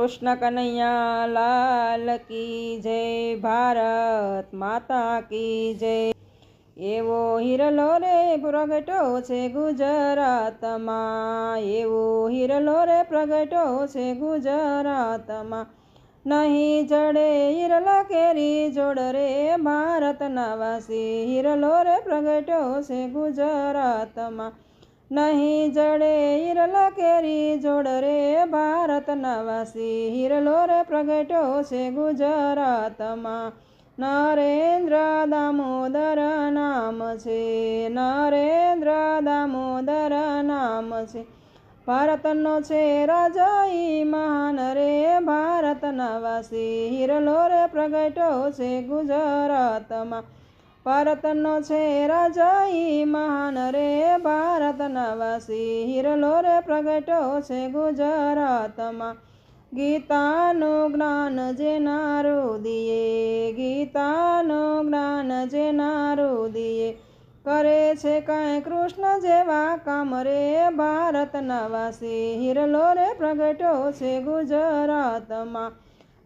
કૃષ્ણ કનૈયા લાલ કી જય, ભારત માતા કી જય. એવો હિરલો રે પ્રગટો છે ગુજરાતમાં. એવો હિરલો રે પ્રગટો છે ગુજરાતમાં. નહીં જડે હિરલા કેરી જોડ રે ભારત નવાસી હિરલો રે પ્રગટો છે ગુજરાતમાં. નહીં જડે હિરલ કેરી જોડ રે ભારત નવાસી. હિરલો રે પ્રગટો છે ગુજરાતમાં. નરેન્દ્ર દામોદર નામ છે. નરેન્દ્ર દામોદર નામ છે. ભારતનો છે રાજા ઈ મહાન રે ભારત નવાસી. હિરલો રે પ્રગટો છે ગુજરાતમાં. ભારતનો છે રાજા, ઈ મહાન રે ભારતના વાસી હિરલો રે પ્રગટો છે ગુજરાતમાં. ગીતાનું જ્ઞાન જે રુદિએ ગીતાનું જ્ઞાન જે રુદિએ કરે છે કાંઈ કૃષ્ણ જેવા કામ રે ભારતના વાસી હિરલો રે પ્રગટો છે ગુજરાતમાં.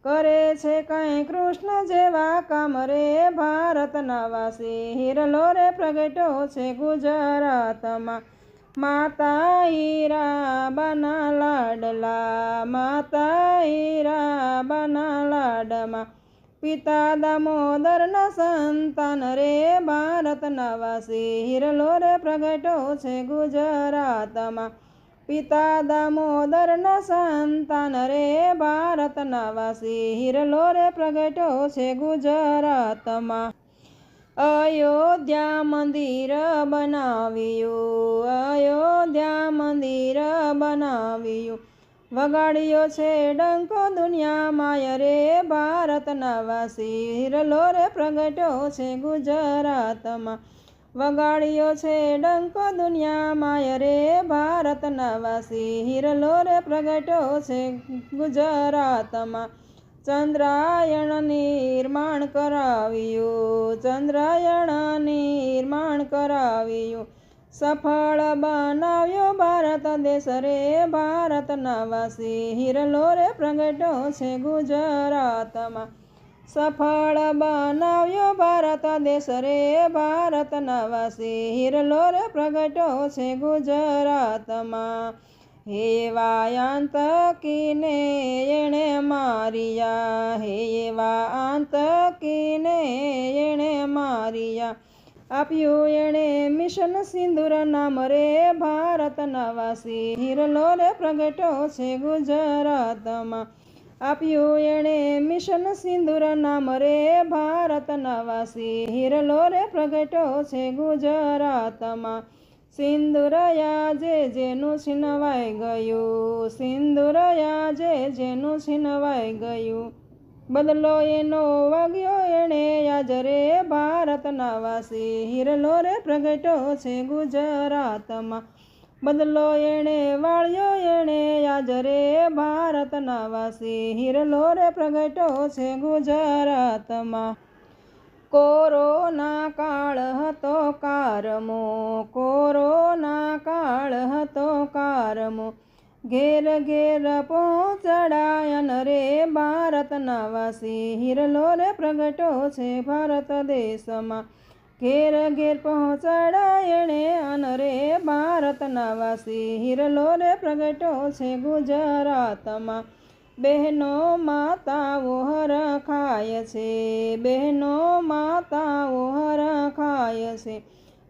કરે છે કાંઈ કૃષ્ણ જેવા કામ રે ભારતના વાસી હિરલો રે પ્રગટો છે ગુજરાતમાં. માતા હીરા બના લાડલા, માતા હીરા બના લાડમાં. પિતા દામોદરના સંતાન રે ભારતના વાસી હિરલો રે પ્રગટો છે ગુજરાતમાં. પિતા દામોદરના સંતાન રે, ભારતના વાસી હિરલો રે પ્રગટો છે ગુજરાતમાં. અયોધ્યા મંદિર બનાવ્યું, અયોધ્યા મંદિર બનાવ્યું. વગાડ્યો છે ડંકો દુનિયામાં રે, ભારતના વાસી હિરલો રે પ્રગટો છે ગુજરાતમાં. વગાડ્યો છે ડંકો દુનિયામાં. રે ભારતના વાસી હિરલો રે પ્રગટો છે ગુજરાતમાં. ચંદ્રાયણ નિર્માણ કરાવ્યું, ચંદ્રાયણ નિર્માણ કરાવ્યું. સફળ બનાવ્યો ભારત દેશ. રે ભારતના વાસી હિરલો રે પ્રગટો છે ગુજરાતમાં. સફળ બનાવ્યો ભારત દેશ રે ભારત નવાસી હિરલો રે પ્રગટો છે ગુજરાતમાં. હે વાયાંતકીને એણે મારિયા. હે વાંતકીને એણે મારિયા. આપ્યું એણે મિશન સિંદુર નામ રે ભારત નવાસી હિરલો રે પ્રગટો છે ગુજરાતમાં. આપ્યું એણે મિશન સિંદુર નામ રે નવાસી. વાસી હિરલો રે પ્રગટો છે ગુજરાતમાં. સિંદુરયા જે જેનું છીનવાઈ ગયું. સિંદુરયા જે જેનું છીનવાઈ ગયું. બદલો એનો વાગ્યો એણે યાજ રે ભારત નવાસી. હિરલો રે પ્રગટો છે ગુજરાતમાં. બદલો એણે વાળ્યો, એણે યાજરે રે ભારતના વાસી. હિરલો રે પ્રગટો છે ગુજરાતમાં. કોરોના કાળ હતો કારમો, કોરોના કાળ હતો કારમો. ઘેર ઘેર પહોંચડાયન રે ભારતના વાસી. હિરલો રે પ્રગટો છે ભારત દેશમાં. ઘેર ઘેર પહોંચાડાયણે અનરે ભારતના વાસી હિરલો રે પ્રગટો છે ગુજરાતમાં. બહેનો માતાઓ હર ખાય છે. બહેનો માતાઓ હર ખાય છે.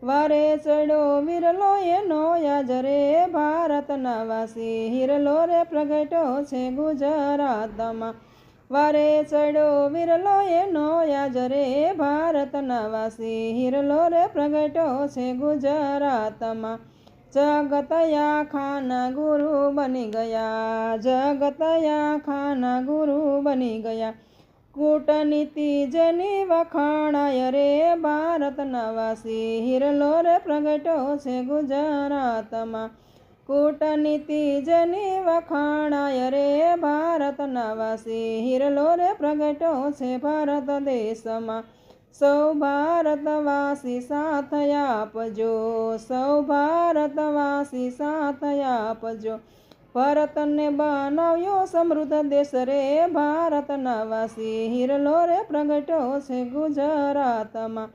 વારે ચડો વિરલો એનો યાજરે ભારતના વાસી હિરલો રે પ્રગટો છે ગુજરાતમાં. વારે ચડો વિરલો એનો યાજ રે, ભારતના વાસી હિરલો રે પ્રગટો છે ગુજરાતમાં. જગતયા ખાના ગુરુ બની ગયા, જગતયા ખાના ગુરુ બની ગયા. કૂટનીતિ જેની વખાણાય રે ભારત નવાસી હિરલો રે પ્રગટો છે ગુજરાતમાં. કૂટનીતિ જની વખાણાય રે ભારત નવાસી. હિરલો રે પ્રગટો છે ભારત દેશમાં. સૌ ભારતવાસી સાથ આપજો. સૌ ભારતવાસી સાથ આપજો. ભારતને બનાવ્યો સમૃદ્ધ દેશ રે ભારત નવાસી. હિરલો રે પ્રગટો છે ગુજરાતમાં.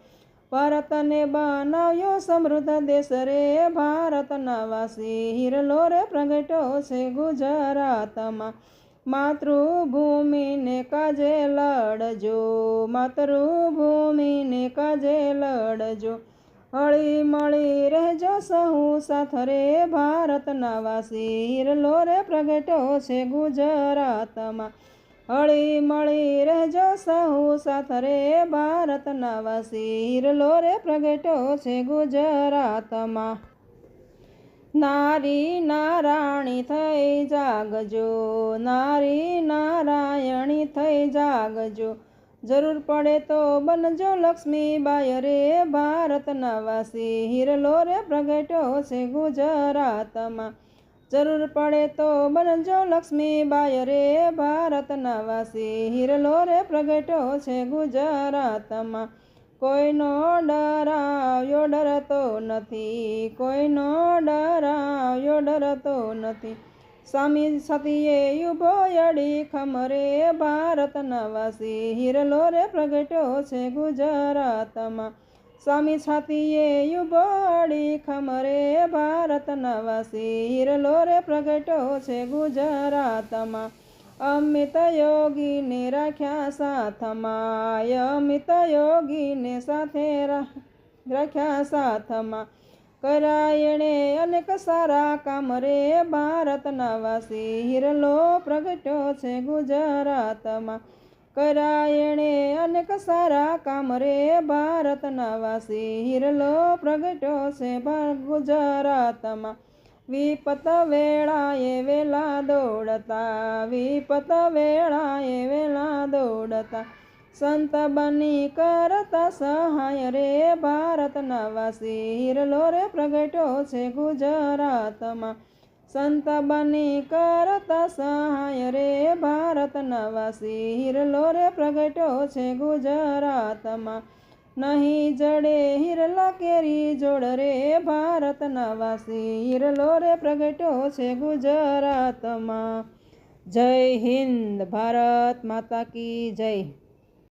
ભારતને બનાવ્યો સમૃદ્ધ દેશ રે. ભારતના વાસી હિરલો રે પ્રગટ્યો છે ગુજરાતમાં. માતૃભૂમિને કાજે લડજો, માતૃભૂમિને કાજે લડજો. હળી મળી રહેજો સહુ સાથ રે. ભારતના વાસી હિરલો રે પ્રગટ્યો છે ગુજરાતમાં. હળી મળી રહેજો સહુ સાથ રે ભારતના વાસી લો રે પ્રગટ્યો છે ગુજરાતમાં. નારી નારાયણી થઈ જાગજો, નારી નારાયણી થઈ જાગજો. જરૂર પડે તો બનજો લક્ષ્મીબાઈ રે ભારતના વાસી હિરલો રે પ્રગટ્યો છે ગુજરાતમાં. જરૂર પડે તો બનજો લક્ષ્મીબાય રે ભારતના વાસી, હિરલો રે પ્રગટ્યો છે ગુજરાતમાં. કોઈનો ડરાવ્યો ડરતો નથી, કોઈનો ડરાવ્યો ડરતો નથી. સ્વામી સતીએ યુભો અડી ખમરે ભારતના વાસી, હિરલો રે પ્રગટ્યો છે ગુજરાતમાં. સ્વામી છાતીએ યુબોડી ખમરે ભારત વાસી હિરલો રે પ્રગટ્યો છે ગુજરાતમાં. અમિત યોગીને રાખ્યા સાથમાં, અમિત યોગીને સાથે રાખ્યા સાથમાં. કરાયણે અનેક સારા કામ રે ભારતના વાસી હિરલો પ્રગટ્યો છે ગુજરાતમાં. કરાયણે અનેક સારા કામ રે. ભારતના વાસી હિરલો પ્રગટ્યો છે ગુજરાતમાં. વિપત વેળાએ વેલા દોડતા, વિપત વેળાએ વેલા દોડતા. સંત બની કરતા સહાય રે. ભારતના વાસી હિરલો રે પ્રગટ્યો છે ગુજરાતમાં. સંત બની કરતા સહાય રે ભારતના વાસી હિરલો રે પ્રગટ્યો છે ગુજરાતમાં. નહીં જડે હિરલા કેરી જોડ રે ભારતના વાસી હિરલો રે પ્રગટ્યો છે ગુજરાતમાં. જય હિન્દ ભારત માતા કી જય.